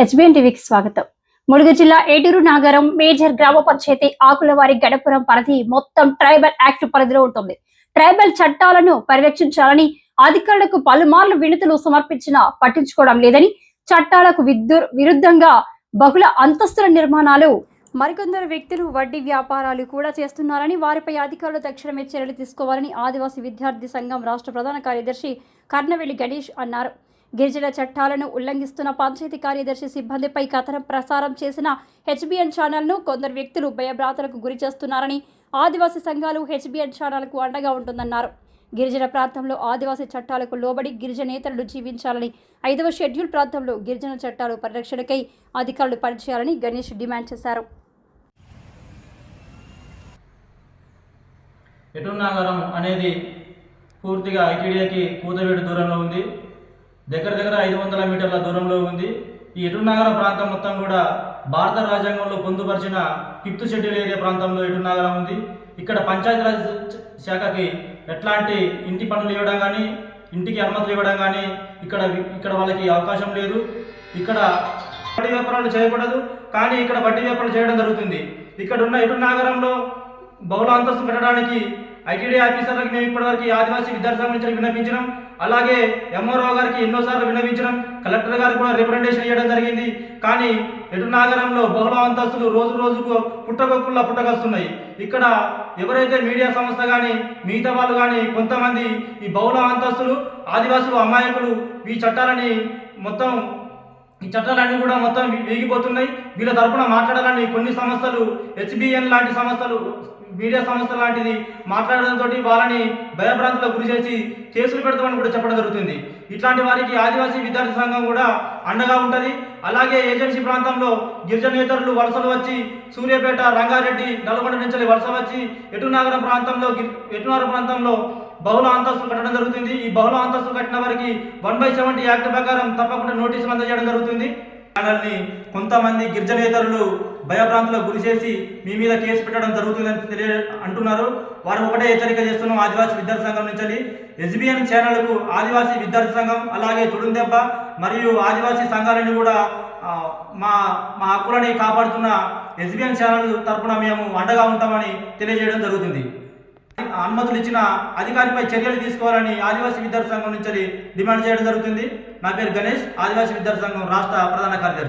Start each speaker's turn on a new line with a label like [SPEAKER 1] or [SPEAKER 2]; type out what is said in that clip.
[SPEAKER 1] HBN టీవీకి స్వాగతం. ములుగు జిల్లా ఏటూరు నాగరం మేజర్ గ్రామ పంచాయతీ ఆకులవారి గడపురం పరిధి మొత్తం ట్రైబల్ యాక్ట్ పరిధిలో ఉంటుంది. ట్రైబల్ చట్టాలను పరిరక్షించాలని అధికారులకు పలుమార్లు వినతులు సమర్పించినా పట్టించుకోవడం లేదని చట్టాలకు విరుద్ధంగా బహుళ అంతస్తుల నిర్మాణాలు మరికొందరు వ్యక్తులు వడ్డీ వ్యాపారాలు కూడా చేస్తున్నారని వారిపై అధికారులు తక్షణమే చర్యలు తీసుకోవాలని ఆదివాసీ విద్యార్థి సంఘం రాష్ట్ర ప్రధాన కార్యదర్శి కర్ణవెల్లి గణేష్ అన్నారు. గిరిజన చట్టాలను ఉల్లంఘిస్తున్న పంచాయతీ కార్యదర్శి సిబ్బందిపై కథనం ప్రసారం చేసిన హెచ్బిఎన్ ఛానల్ను కొందరు వ్యక్తులు భయభ్రాతలకు గురి చేస్తున్నారని ఆదివాసీ సంఘాలు హెచ్బిఎన్ ఛానల్కు అండగా ఉంటుందన్నారు. గిరిజన ప్రాంతంలో ఆదివాసీ చట్టాలకు లోబడి గిరిజనేతరులు జీవించాలని ఐదవ షెడ్యూల్ ప్రాంతంలో గిరిజన చట్టాలు పరిరక్షణకై అధికారులు పనిచేయాలని గణేష్ డిమాండ్ చేశారు.
[SPEAKER 2] ఎటునాగరం అనేది పూర్తిగా ఐటీడీఏకి కూతవేడు దూరంలో ఉంది. దగ్గర దగ్గర ఐదు వందల మీటర్ల దూరంలో ఉంది. ఈ ఎటునాగరం ప్రాంతం మొత్తం కూడా భారత రాజ్యాంగంలో పొందుపరిచిన ఫిఫ్త్ షెడ్యూల్ ఏరియా ప్రాంతంలో ఎటునాగరం ఉంది. ఇక్కడ పంచాయతీరాజ్ శాఖకి ఎట్లాంటి ఇంటి పనులు ఇవ్వడం కానీ ఇంటికి అనుమతులు ఇవ్వడం కానీ ఇక్కడ ఇక్కడ వాళ్ళకి అవకాశం లేదు. ఇక్కడ వడ్డీ వ్యాపారాలు చేయకూడదు. కానీ ఇక్కడ వడ్డీ వ్యాపారాలు చేయడం జరుగుతుంది. ఇక్కడ ఉన్న ఎటు నగరంలో బహుళ అంతస్తు పెట్టడానికి ఐటీడీ ఆఫీసర్లకు మేము ఇప్పటివరకు ఆదివాసీ విద్యార్థి నుంచి విన్నపించినాం. అలాగే ఎంఆర్ఓ గారికి ఎన్నోసార్లు విన్నవించడం కలెక్టర్ గారు కూడా రిప్రజెంటేషన్ ఇవ్వడం జరిగింది. కానీ ఎటు నాగరంలో బహుళ అంతస్తులు రోజు రోజుకు పుట్టగొక్కుల్లా పుట్టకొస్తున్నాయి ఇక్కడ ఎవరైతే మీడియా సంస్థ కానీ మిగతా వాళ్ళు కానీ కొంతమంది ఈ బహుళ అంతస్తులు ఆదివాసులు అమాయకులు ఈ చట్టాలని మొత్తం ఈ చట్టాలన్నీ కూడా మొత్తం వేగిపోతున్నాయి. వీళ్ళ తరపున మాట్లాడాలని కొన్ని సంస్థలు హెచ్బిఎన్ లాంటి సంస్థలు మీడియా సంస్థ లాంటిది మాట్లాడడంతో వాళ్ళని భయభ్రాంతులకు గురి చేసి కేసులు పెడతామని కూడా చెప్పడం జరుగుతుంది. ఇట్లాంటి వారికి ఆదివాసీ విద్యార్థి సంఘం కూడా అండగా ఉంటుంది. అలాగే ఏజెన్సీ ప్రాంతంలో గిరిజనేతరులు వలసలు వచ్చి సూర్యాపేట రంగారెడ్డి నల్గొండ నుంచి వలస వచ్చి ఎటునాగరం ప్రాంతంలో గిరి- ఎటునాగరం ప్రాంతంలో బహుళ అంతస్తులు కట్టడం జరుగుతుంది. ఈ బహుళ అంతస్తులు కట్టిన వారికి వన్ బై సెవెంటీ యాక్ట్ ప్రకారం తప్పకుండా నోటీసులు అందజేయడం జరుగుతుంది. ఛానల్ని కొంతమంది గిరిజనేతరులు భయభ్రాంతులకు గురి చేసి మీ మీద కేసు పెట్టడం జరుగుతుందని తెలియ అంటున్నారు. వారు ఒకటే హెచ్చరిక చేస్తున్నాం ఆదివాసీ విద్యార్థి సంఘం నుంచి ఎస్బిఎన్ ఛానళ్ళకు ఆదివాసీ విద్యార్థి సంఘం అలాగే తుడుందెబ్బ మరియు ఆదివాసీ సంఘాలని కూడా మా మా హక్కులని కాపాడుతున్న ఎస్బిఎన్ ఛానల్ తరఫున మేము అండగా ఉంటామని తెలియజేయడం జరుగుతుంది. అనుమతులు ఇచ్చిన అధికారిపై చర్యలు తీసుకోవాలని ఆదివాసీ విద్యార్థి సంఘం నుంచి డిమాండ్ చేయడం జరుగుతుంది. నా పేరు గణేష్ ఆదివాసీ విద్యార్థి సంఘం రాష్ట్ర ప్రధాన కార్యదర్శి.